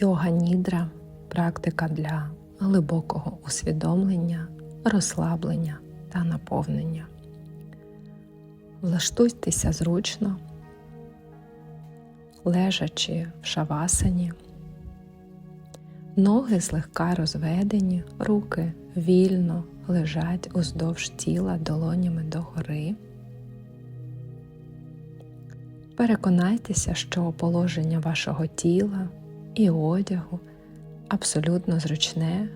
Йога нідра практика для глибокого усвідомлення, розслаблення та наповнення. Влаштуйтеся зручно, лежачи в шавасані, ноги злегка розведені, руки вільно лежать уздовж тіла долонями догори. Переконайтеся, що положення вашого тіла і одягу абсолютно зручне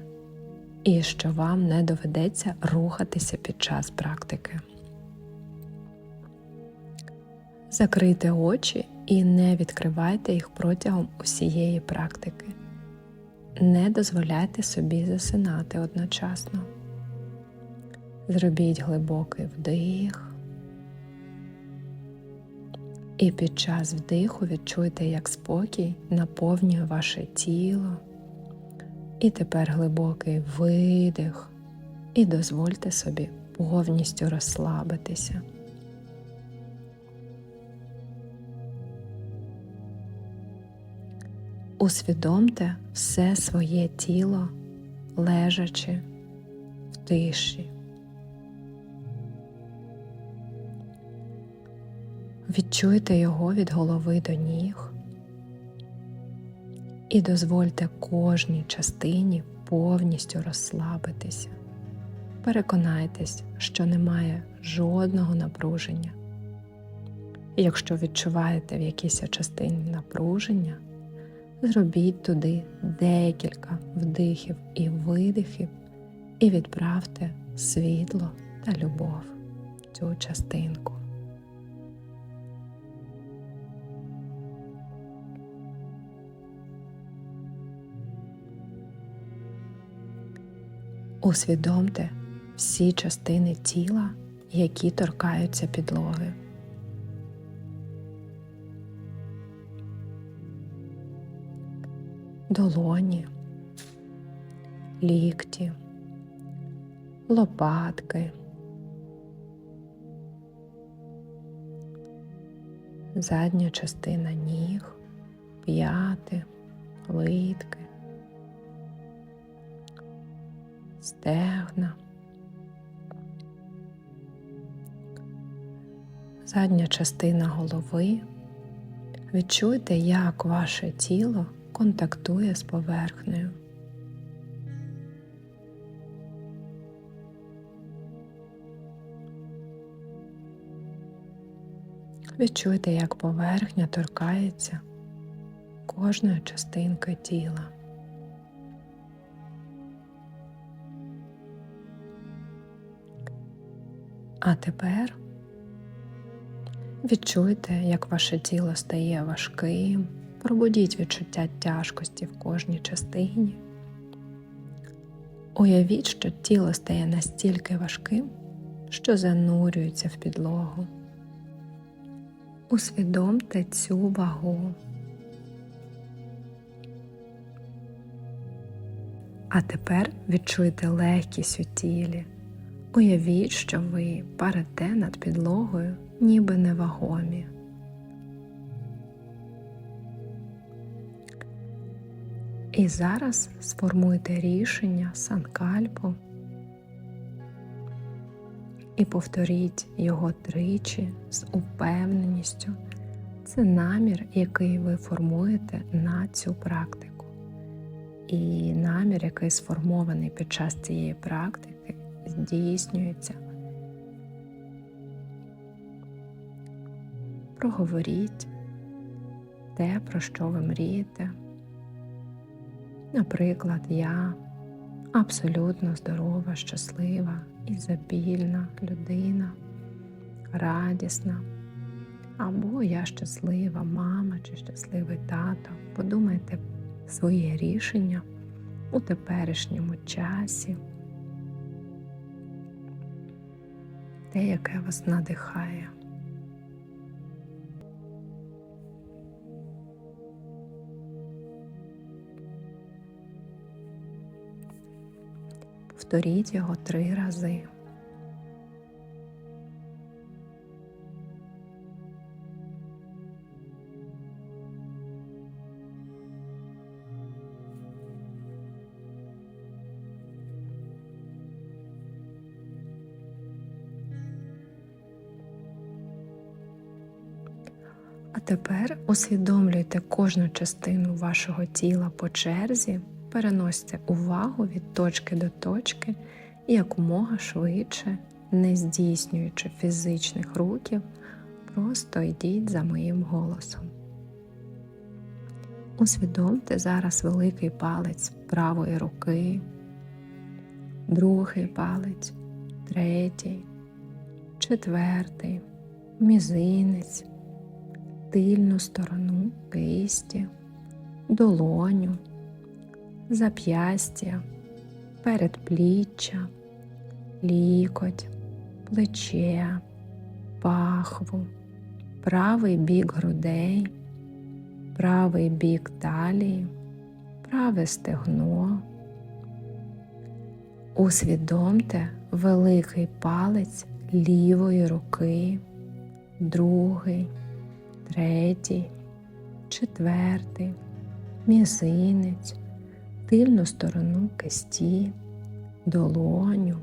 і що вам не доведеться рухатися під час практики. Закрийте очі і не відкривайте їх протягом усієї практики. Не дозволяйте собі засинати одночасно. Зробіть глибокий вдих. І під час вдиху відчуйте, як спокій наповнює ваше тіло. І тепер глибокий видих. І дозвольте собі повністю розслабитися. Усвідомте все своє тіло, лежачи в тиші. Відчуйте його від голови до ніг і дозвольте кожній частині повністю розслабитися. Переконайтесь, що немає жодного напруження. Якщо відчуваєте в якійсь частині напруження, зробіть туди декілька вдихів і видихів і відправте світло та любов в цю частинку. Усвідомте всі частини тіла, які торкаються підлоги. Долоні, лікті, лопатки, задня частина ніг, п'яти, литки. Стегна, задня частина голови. Відчуйте, як ваше тіло контактує з поверхнею. Відчуйте, як поверхня торкається кожної частинки тіла. А тепер відчуйте, як ваше тіло стає важким, пробудіть відчуття тяжкості в кожній частині. Уявіть, що тіло стає настільки важким, що занурюється в підлогу. Усвідомте цю вагу. А тепер відчуйте легкість у тілі. Уявіть, що ви парите над підлогою, ніби невагомі. І зараз сформуйте рішення санкальпу і повторіть його тричі з упевненістю. Це намір, який ви формуєте на цю практику. І намір, який сформований під час цієї практики, здійснюється. Проговоріть те, про що ви мрієте. Наприклад, я абсолютно здорова, щаслива і запільна людина, радісна. Або я щаслива мама чи щасливий тато. Подумайте своє рішення у теперішньому часі. Те, яке вас надихає. Повторіть його три рази. Тепер усвідомлюйте кожну частину вашого тіла по черзі, переносьте увагу від точки до точки і якомога швидше, не здійснюючи фізичних рухів, просто йдіть за моїм голосом. Усвідомте зараз великий палець правої руки, другий палець, третій, четвертий, мізинець, тильну сторону кисті, долоню, зап'ястя, передпліччя, лікоть, плече, пахву, правий бік грудей, правий бік талії, праве стегно. Усвідомте великий палець лівої руки, другий, третій, четвертий, мізинець, тильну сторону кисті, долоню,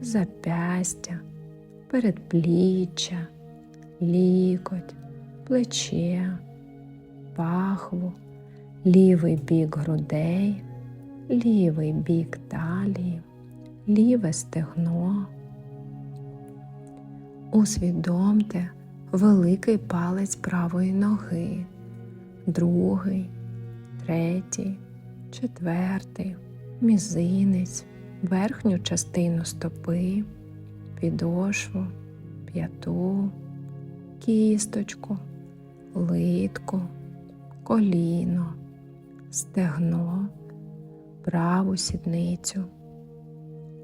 запястя, передпліччя, лікоть, плече, пахву, лівий бік грудей, лівий бік талії, ліве стегно. Усвідомте великий палець правої ноги, другий, третій, четвертий, мізинець, верхню частину стопи, підошву, п'яту, кісточку, литку, коліно, стегно, праву сідницю.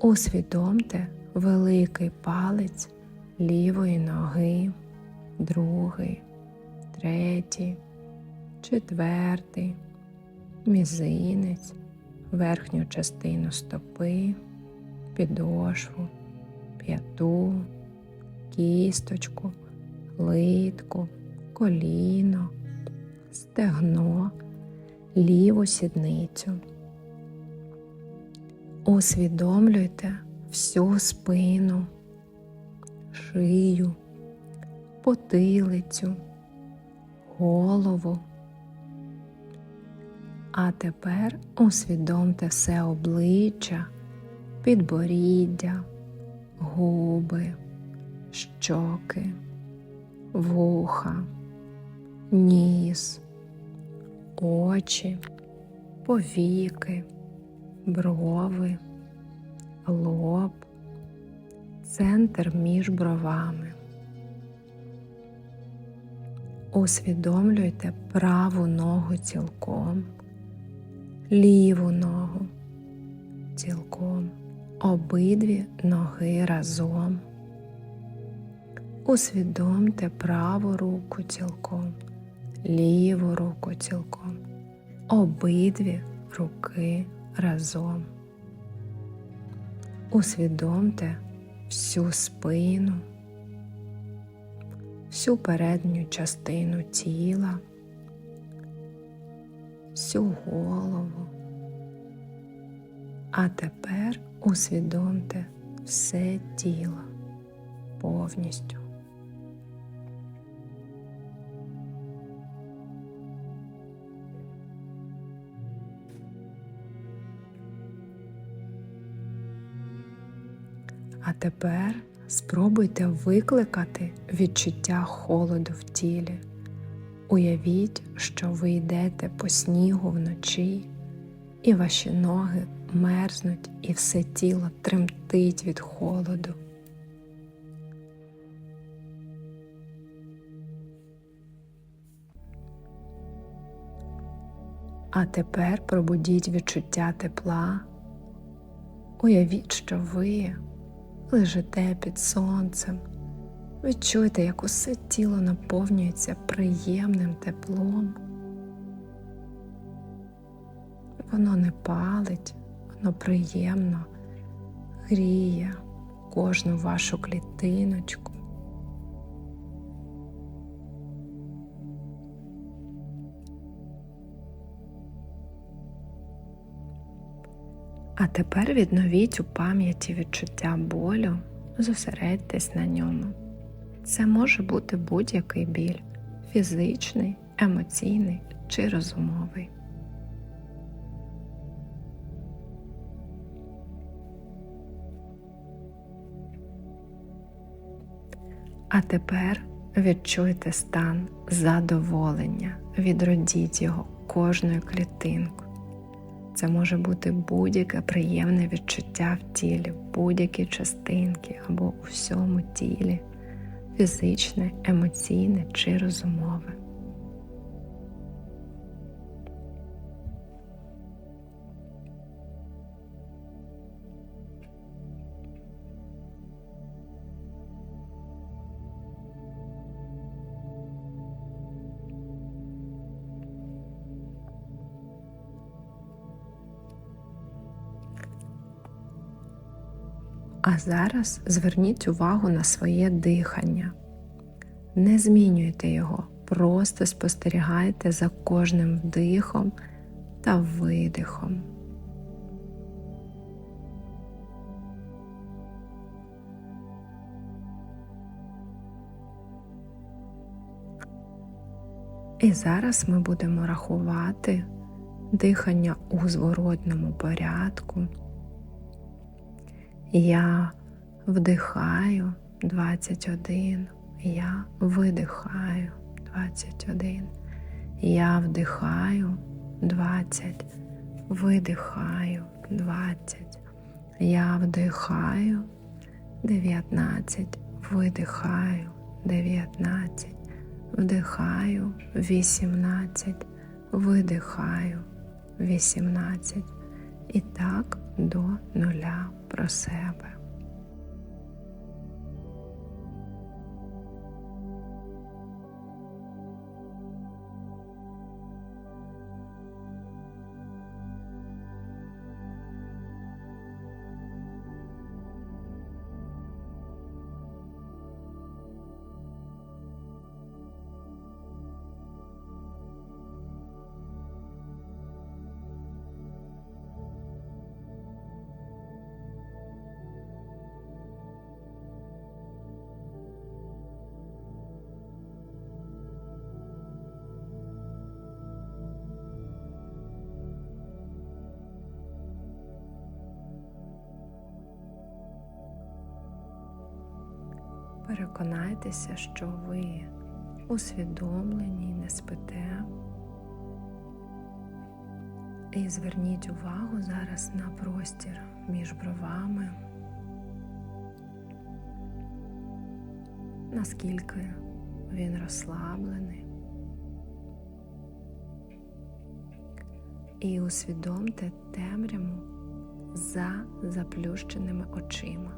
Усвідомте великий палець лівої ноги, другий, третій, четвертий, мізинець, верхню частину стопи, підошву, п'яту, кісточку, литку, коліно, стегно, ліву сідницю. Усвідомлюйте всю спину, шию, потилицю, голову. А тепер усвідомте все обличчя, підборіддя, губи, щоки, вуха, ніс, очі, повіки, брови, лоб, центр між бровами. Усвідомлюйте праву ногу цілком, ліву ногу цілком, обидві ноги разом. Усвідомте праву руку цілком, ліву руку цілком, обидві руки разом. Усвідомте всю спину, всю передню частину тіла, всю голову. А тепер усвідомте все тіло повністю. А тепер спробуйте викликати відчуття холоду в тілі. Уявіть, що ви йдете по снігу вночі, і ваші ноги мерзнуть, і все тіло тремтить від холоду. А тепер пробудіть відчуття тепла. Уявіть, що ви лежите під сонцем. Відчуйте, як усе тіло наповнюється приємним теплом. Воно не палить, воно приємно гріє кожну вашу клітиночку. А тепер відновіть у пам'яті відчуття болю, зосередьтесь на ньому. Це може бути будь-який біль фізичний, емоційний чи розумовий. А тепер відчуйте стан задоволення, відродіть його кожною клітинкою. Це може бути будь-яке приємне відчуття в тілі, будь-які частинки або у всьому тілі, фізичне, емоційне чи розумове. А зараз зверніть увагу на своє дихання. Не змінюйте його, просто спостерігайте за кожним вдихом та видихом. І зараз ми будемо рахувати дихання у зворотному порядку. Я вдихаю 21, я видихаю 21, я вдихаю 20, видихаю 20, я вдихаю 19, видихаю 19, вдихаю 18, видихаю 18. І так до нуля про Переконайтеся, що ви усвідомлені не спите. І зверніть увагу зараз на простір між бровами, наскільки він розслаблений. І усвідомте темряву за заплющеними очима.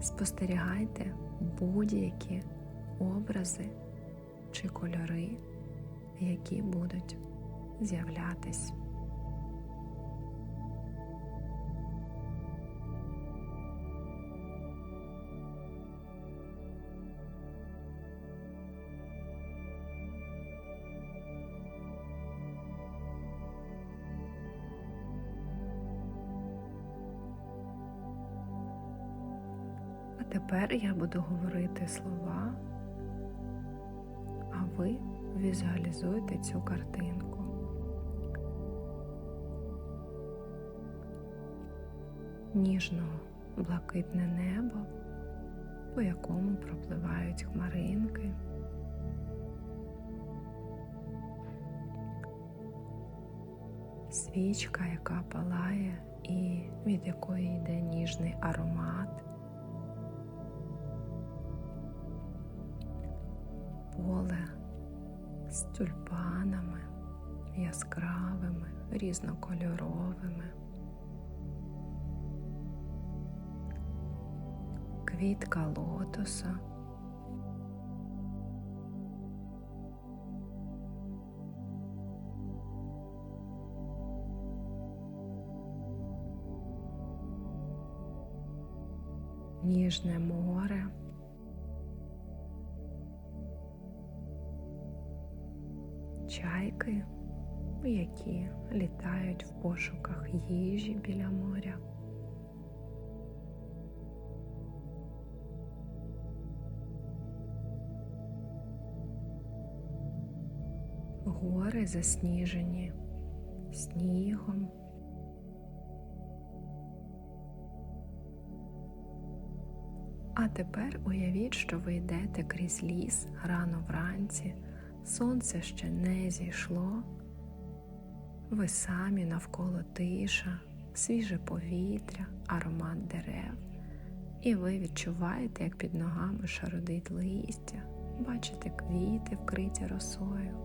Спостерігайте будь-які образи чи кольори, які будуть з'являтись. Тепер я буду говорити слова, а ви візуалізуєте цю картинку. Ніжно блакитне небо, по якому пропливають хмаринки. Свічка, яка палає і від якої йде ніжний аромат. Тюльпанами яскравими, різнокольоровими. Квітка лотоса. Ніжне море. Чайки, які літають в пошуках їжі біля моря. гори засніжені снігом. А тепер уявіть, що ви йдете крізь ліс рано вранці, сонце ще не зійшло, ви самі навколо тиша, свіже повітря, аромат дерев, і ви відчуваєте, як під ногами шародить листя, бачите квіти, вкриті росою,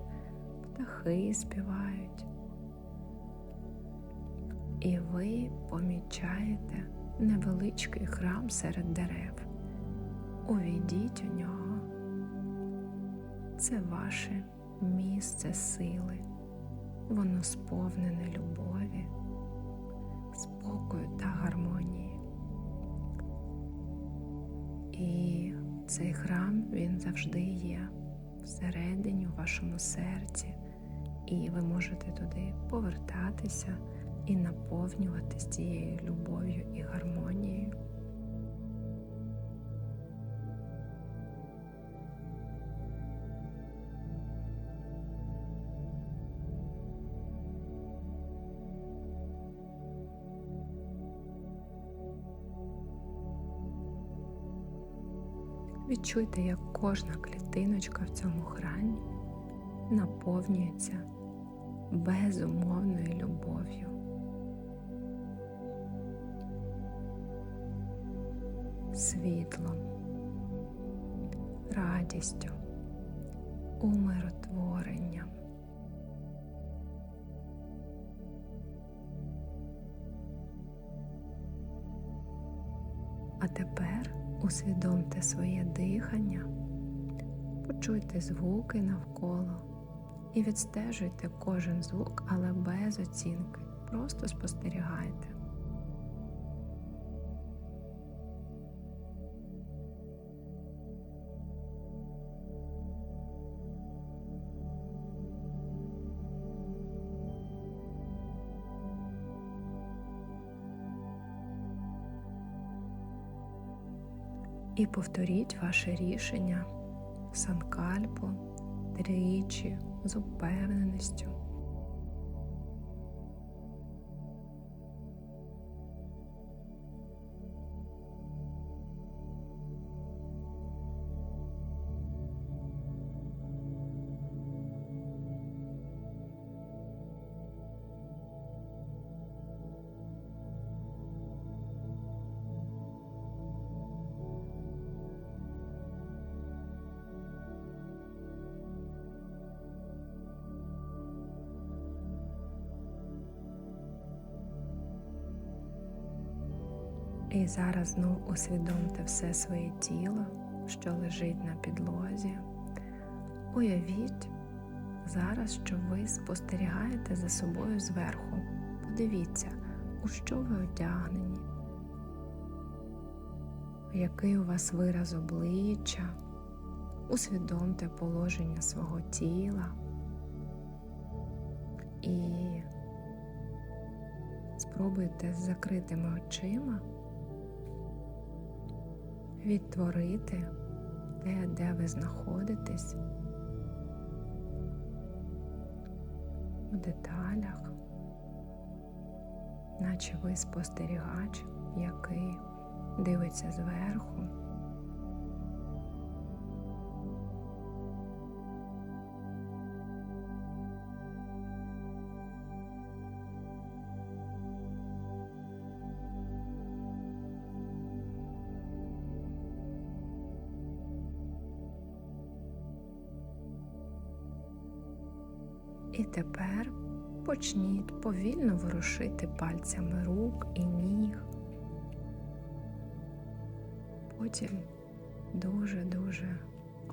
птахи співають. І ви помічаєте невеличкий храм серед дерев. Увійдіть у нього. Це ваше місце сили. Воно сповнене любові, спокою та гармонії. І цей храм він завжди є всередині у вашому серці, і ви можете туди повертатися і наповнюватись цією любов'ю і гармонією. Відчуйте, як кожна клітиночка в цьому храмі наповнюється безумовною любов'ю. Світлом, радістю, умиротворенням. А тепер усвідомте своє дихання, почуйте звуки навколо і відстежуйте кожен звук, але без оцінки. Просто спостерігайте. І повторіть ваше рішення санкальпу тричі з упевненістю. І зараз знов усвідомте все своє тіло, що лежить на підлозі. Уявіть зараз, що ви спостерігаєте за собою зверху. Подивіться, у що ви одягнені, який у вас вираз обличчя, усвідомте положення свого тіла і спробуйте з закритими очима відтворити те, де ви знаходитесь у деталях, наче ви спостерігач, який дивиться зверху. І тепер почніть повільно ворушити пальцями рук і ніг. Потім дуже-дуже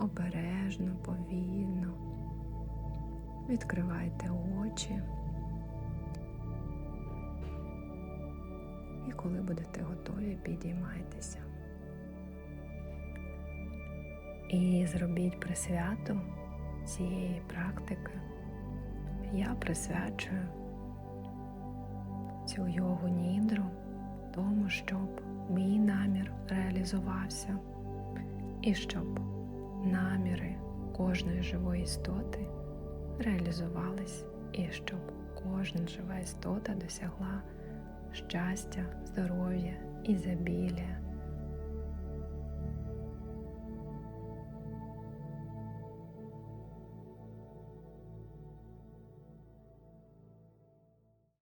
обережно, повільно відкривайте очі. І коли будете готові, підіймайтеся. І зробіть присвяту цієї практики я присвячую цю йогу нідру тому, щоб мій намір реалізувався, і щоб наміри кожної живої істоти реалізувались і щоб кожна жива істота досягла щастя, здоров'я, ізобілія,